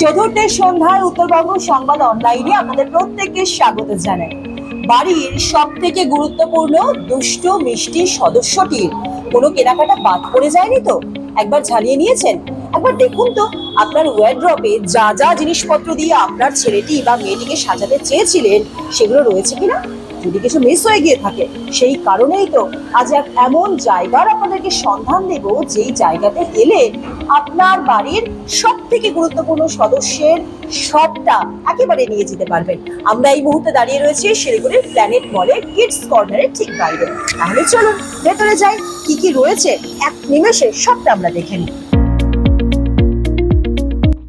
চতুর্থের সন্ধ্যায় উত্তরবঙ্গ সংবাদ অনলাইনে আপনাদের প্রত্যেককে স্বাগত জানাই। বাড়ির সব থেকে গুরুত্বপূর্ণ, দুষ্ট, মিষ্টি সদস্যটির কোনো কেনাকাটা বাদ পড়ে যায়নি তো? একবার ঝালিয়ে নিয়েছেন? একবার দেখুন তো, আপনার ওয়ার্ড্রপে যা যা জিনিসপত্র দিয়ে আপনার ছেলেটি বা মেয়েটিকে সাজাতে চেয়েছিলেন, সেগুলো রয়েছে কিনা? যদি কিছু মিস হয়ে গিয়ে থাকে, সেই কারণেই তো আজ এক এমন জায়গার আপনাদেরকে সন্ধান দেব যেই জায়গাতে এলে আপনার বাড়ির সব থেকে গুরুত্বপূর্ণ সদস্যের সবটা একেবারে নিয়ে যেতে পারবেন। আমরা এই মুহূর্তে দাঁড়িয়ে রয়েছি শিলিগুড়ির প্ল্যানেট মলের কিডস কর্নারের ঠিক বাইরে। তাহলে চলুন, ভেতরে যাই, কি কি রয়েছে, এক নিমেষে সবটা আমরা দেখে নিই।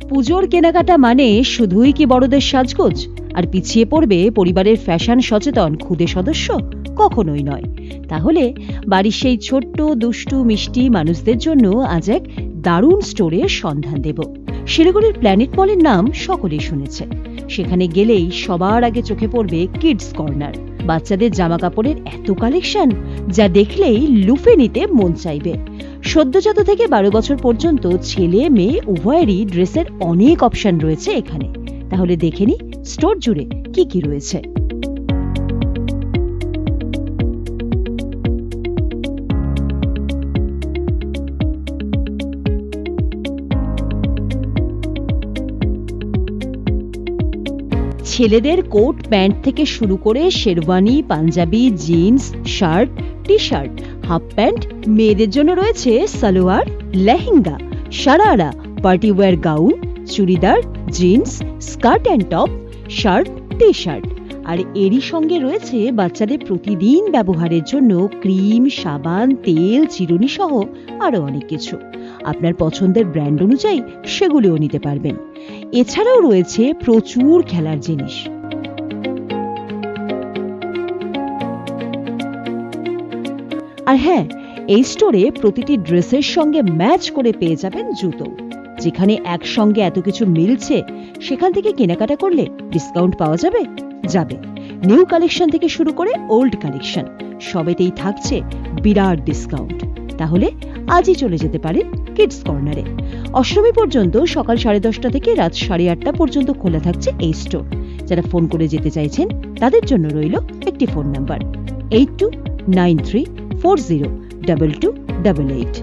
পুজোর কেনাকাটা মানে শুধুই কি বড়দের সাজগোজ? আর পিছিয়ে পড়বে পরিবারের ফ্যাশন সচেতন খুদে সদস্য? কখনোই নয়। তাহলে বাড়ির সেই ছোট্ট, দুষ্টু, মিষ্টি মানুষদের জন্য আজ এক দারুণ স্টোরের সন্ধান দেব। শিলিগুড়ির প্ল্যানেট মলের নাম সকলেই শুনেছে। সেখানে গেলেই সবার আগে চোখে পড়বে কিডস কর্নার বাচ্চাদের জামা কাপড়ের এত কালেকশন যা দেখলেই লুফে নিতে মন চাইবে। সদ্যজাত থেকে বারো বছর পর্যন্ত ছেলে, মেয়ে, উভয়েরই ড্রেসের অনেক অপশন রয়েছে এখানে। তাহলে দেখে নি স্টোর জুড়ে কি কি রয়েছে? ছেলেদের কোট, প্যান্ট থেকে শুরু করে sherwani, Punjabi, jeans, shirt T shirt half pant, মেয়েদের জন্য রয়েছে salwar, lehenga, sharara party wear gown, churidar, jeans, skirt and top shirt T shirt আর এরই সঙ্গে রয়েছে বাচ্চাদের প্রতিদিন ব্যবহারের জন্য ক্রিম, সাবান, তেল, চিরুনি সহ আরও অনেক কিছু। আপনার পছন্দের ব্র্যান্ড অনুযায়ী সেগুলিও নিতে পারবেন। এছাড়াও রয়েছে প্রচুর খেলার জিনিস। আর হ্যাঁ এই স্টোরে প্রতিটি ড্রেসের সঙ্গে ম্যাচ করে পেয়ে যাবেন জুতো। যেখানে একসঙ্গে এত কিছু মিলছে, সেখান থেকে কেনাকাটা করলে ডিসকাউন্ট পাওয়া যাবে? যাবে। নিউ কালেকশন থেকে শুরু করে ওল্ড কালেকশন সবেতেই থাকছে বিরাট ডিসকাউন্ট তাহলে আজই চলে যেতে পারেন কিডস কর্নারে অষ্টমী পর্যন্ত সকাল সাড়ে দশটা থেকে রাত সাড়ে আটটা পর্যন্ত খোলা থাকছে এই স্টোর যারা ফোন করে যেতে চাইছেন, তাদের জন্য রইল একটি phone number eight two nine three four zero double two double eight